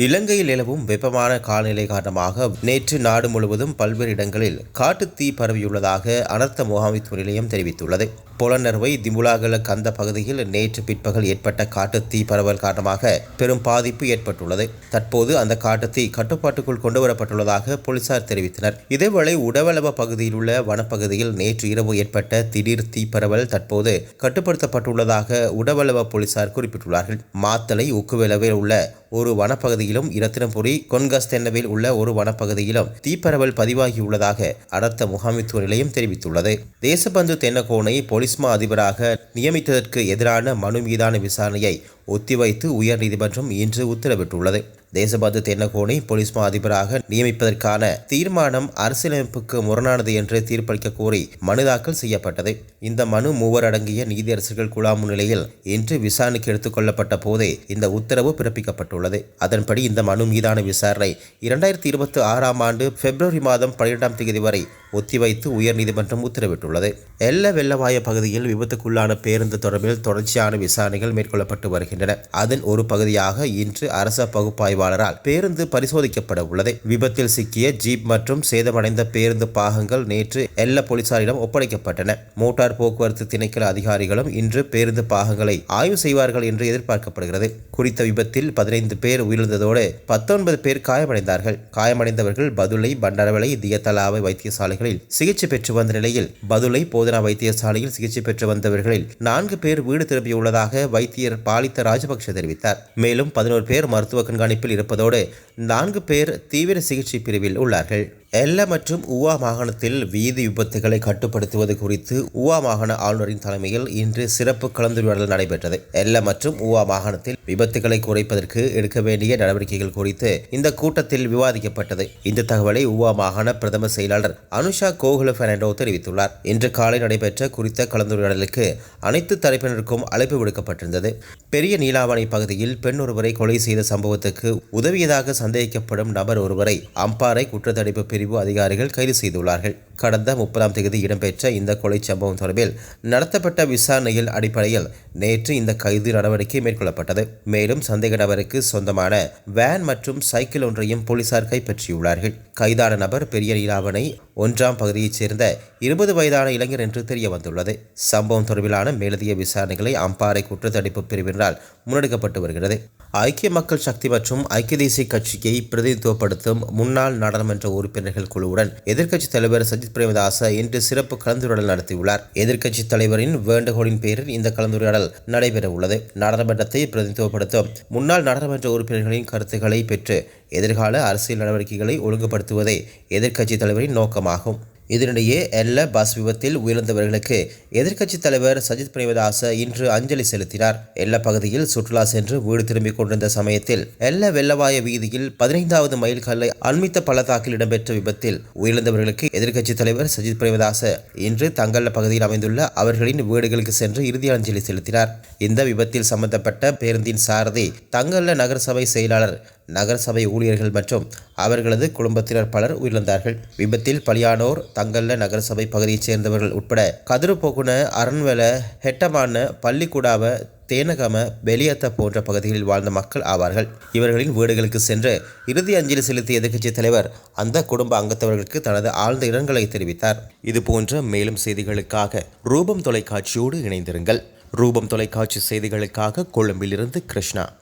இலங்கையில் நிலவும் வெப்பமான காலநிலை காரணமாக நேற்று நாடு முழுவதும் பல்வேறு இடங்களில் காட்டுத் தீ பரவியுள்ளதாக அனர்த்த முகாமைத்துவ நிலையம் தெரிவித்துள்ளது. புலனர்வை திமுலாகல கந்த பகுதியில் நேற்று பிற்பகல் ஏற்பட்ட காட்டு தீ பரவல் காரணமாக பெரும் பாதிப்பு ஏற்பட்டுள்ளது. தற்போது அந்த காட்டு தீ கட்டுப்பாட்டுக்குள் கொண்டுவரப்பட்டுள்ளதாக போலீசார் தெரிவித்தனர். இதேவேளை உடவளவ பகுதியில் உள்ள வனப்பகுதியில் நேற்று இரவு ஏற்பட்ட திடீர் தீ பரவல் தற்போது கட்டுப்படுத்தப்பட்டுள்ளதாக உடவளவ போலீசார் குறிப்பிட்டுள்ளார்கள். மாத்தளை உக்குவெளவில் உள்ள ஒரு வனப்பகுதியிலும் இரத்தினபுரி கொன்கஸ்தென்னவில் உள்ள ஒரு வனப்பகுதியிலும் தீப்பரவல் பதிவாகியுள்ளதாக அடர்த்த முகாமித்துவ நிலையம் தெரிவித்துள்ளது. தேசபந்து தென்னகோனை பொலிஸ்மா அதிபராக நியமித்ததற்கு எதிரான மனு மீதான விசாரணையை ஒத்திவைத்து உயர்நீதிமன்றம் இன்று உத்தரவிட்டுள்ளது. தேசபந்து தென்னகோனை போலீஸ் மா அதிபராக நியமிப்பதற்கான தீர்மானம் அரசியலமைப்புக்கு முரணானது என்று தீர்ப்பளிக்க கோரி மனு தாக்கல் செய்யப்பட்டது. இந்த மனு மூவர் அடங்கிய நீதியரசர்கள் குழாம் முன்னிலையில் இன்று விசாரணைக்கு எடுத்துக்கொள்ளப்பட்ட போதே இந்த உத்தரவு பிறப்பிக்கப்பட்டுள்ளது. அதன்படி இந்த மனு மீதான விசாரணை இரண்டாயிரத்தி இருபத்தி ஆறாம் ஆண்டு பிப்ரவரி மாதம் பன்னிரெண்டாம் தேதி வரை ஒத்திவைத்து உயர்நீதிமன்றம் உத்தரவிட்டுள்ளது. எல்ல வெள்ளவாய பகுதியில் விபத்துக்குள்ளான பேருந்து தொடர்பில் தொடர்ச்சியான விசாரணைகள் மேற்கொள்ளப்பட்டு வருகின்றன. அதன் ஒரு பகுதியாக இன்று அரச பகுப்பாய்வாளரால் பேருந்து பரிசோதிக்கப்பட உள்ளது. விபத்தில் சிக்கிய ஜீப் மற்றும் சேதமடைந்த பேருந்து பாகங்கள் நேற்று எல்ல போலீசாரிடம் ஒப்படைக்கப்பட்டன. மோட்டார் போக்குவரத்து திணைக்கள அதிகாரிகளும் இன்று பேருந்து பாகங்களை ஆய்வு செய்வார்கள் என்று எதிர்பார்க்கப்படுகிறது. குறித்த விபத்தில் பதினைந்து பேர் உயிரிழந்ததோடு பத்தொன்பது பேர் காயமடைந்தார்கள். காயமடைந்தவர்கள் பதுளை பண்டரவளை தியத்தலாவை வைத்தியசாலைகளில் சிகிச்சை பெற்று வந்த நிலையில் பதுளை போதனா வைத்தியசாலையில் சிகிச்சை பெற்று வந்தவர்களில் நான்கு பேர் வீடு திரும்பியுள்ளதாக வைத்தியர் பாலித்த ராஜபக்ஷ தெரிவித்தார். மேலும் பதினோரு பேர் மருத்துவ கண்காணிப்பில் இருப்பதோடு நான்கு பேர் தீவிர சிகிச்சை பிரிவில் உள்ளார்கள். எல்ல மற்றும் உவா மாகாணத்தில் வீதி விபத்துகளை கட்டுப்படுத்துவது குறித்து உவா மாகாண ஆளுநரின் தலைமையில் இன்று சிறப்பு கலந்துரையாடல் நடைபெற்றது. எல்ல மற்றும் உவா மாகாணத்தில் விபத்துகளை குறைப்பதற்கு எடுக்க வேண்டிய நடவடிக்கைகள் குறித்து இந்த கூட்டத்தில் விவாதிக்கப்பட்டது. இந்த தகவலை உவா மாகாண பிரதம செயலாளர் அனுஷா கோகுல பெர்னாண்டோ தெரிவித்துள்ளார். இன்று காலை நடைபெற்ற குறித்த கலந்துரையாடலுக்கு அனைத்து தரப்பினருக்கும் அழைப்பு விடுக்கப்பட்டிருந்தது. பெரிய நீலாவணை பகுதியில் பெண் ஒருவரை கொலை செய்த சம்பவத்துக்கு உதவியதாக சந்தேகிக்கப்படும் நபர் ஒருவரை அம்பாறை குற்றத்தடுப்பு பிரிவு அதிகாரிகள் கைது செய்துள்ளார்கள். கடந்த முப்பதாம் தேதி இடம்பெற்ற இந்த கொலை சம்பவம் தொடர்பில் நடத்தப்பட்ட விசாரணையில் அடிப்படையில் நேற்று இந்த கைது நடவடிக்கை மேற்கொள்ளப்பட்டது. மேலும் சந்தேக நபருக்கு சொந்தமான வேன் மற்றும் சைக்கிள் ஒன்றையும் போலீசார் கைப்பற்றியுள்ளார்கள். கைதான நபர் பெரிய நீலாவணை ஒன்றாம் பகுதியைச் சேர்ந்த இருபது வயதான இளைஞர் என்று தெரிய வந்துள்ளது சம்பவம் தொடர்பிலான மேலதிக விசாரணைகளை அம்பாறை குற்றத்தடுப்பு பிரிவினரால் முன்னெடுக்கப்பட்டு வருகிறது. ஐக்கிய மக்கள் சக்தி மற்றும் ஐக்கிய தேசிய கட்சியை பிரதிநிதித்துவப்படுத்தும் முன்னாள் நாடாளுமன்ற உறுப்பினர்கள் குழுவுடன் எதிர்க்கட்சித் தலைவர் சஜித் பிரேமதாச இன்று சிறப்பு கலந்துரையாடல் நடத்தியுள்ளார். எதிர்க்கட்சித் தலைவரின் வேண்டுகோளின் பேரில் இந்த கலந்துரையாடல் நடைபெற உள்ளது நாடாளுமன்றத்தை பிரதிநிதித்துவப்படுத்தும் முன்னாள் நாடாளுமன்ற உறுப்பினர்களின் கருத்துக்களை பெற்று எதிர்கால அரசியல் நடவடிக்கைகளை ஒழுங்குபடுத்துவதே எதிர்க்கட்சித் தலைவரின் நோக்கமாகும். இதனிடையே எல்ல பஸ் விபத்தில் உயிரிழந்தவர்களுக்கு எதிர்க்கட்சித் தலைவர் சஜித் பிரேமதாச இன்று அஞ்சலி செலுத்தினார். எல்ல பகுதியில் சுற்றுலா சென்று வீடு திரும்பிக் கொண்டிருந்த சமயத்தில் எல்ல வெள்ளவாய வீதியில் பதினைந்தாவது மைல் கல்லை அண்மித்த பள்ளத்தாக்கில் இடம்பெற்ற விபத்தில் உயிரிழந்தவர்களுக்கு எதிர்க்கட்சித் தலைவர் சஜித் பிரேமதாச இன்று தங்கல்ல பகுதியில் அமைந்துள்ள அவர்களின் வீடுகளுக்கு சென்று இறுதி அஞ்சலி செலுத்தினார். இந்த விபத்தில் சம்பந்தப்பட்ட பேருந்தின் சாரதி தங்கல்ல நகரசபை செயலாளர் நகரசபை ஊழியர்கள் மற்றும் அவர்களது குடும்பத்தினர் பலர் உயிரிழந்தார்கள். விபத்தில் பலியானோர் தங்கல்ல நகரசபை பகுதியைச் சேர்ந்தவர்கள் உட்பட கதிர்போக்குன அரண்வெல ஹெட்டமான பள்ளிக்கூடாவ தேனகம வெளியத்த போன்ற பகுதிகளில் வாழ்ந்த மக்கள் ஆவார்கள். இவர்களின் வீடுகளுக்கு சென்று இறுதி அஞ்சலி செலுத்திய எதிர்க்கட்சித் தலைவர் அந்த குடும்ப அங்கத்தவர்களுக்கு தனது ஆழ்ந்த இரங்கலை தெரிவித்தார். இதுபோன்ற மேலும் செய்திகளுக்காக ரூபம் தொலைக்காட்சியோடு இணைந்திருங்கள். ரூபம் தொலைக்காட்சி செய்திகளுக்காக கொழும்பிலிருந்து கிருஷ்ணா.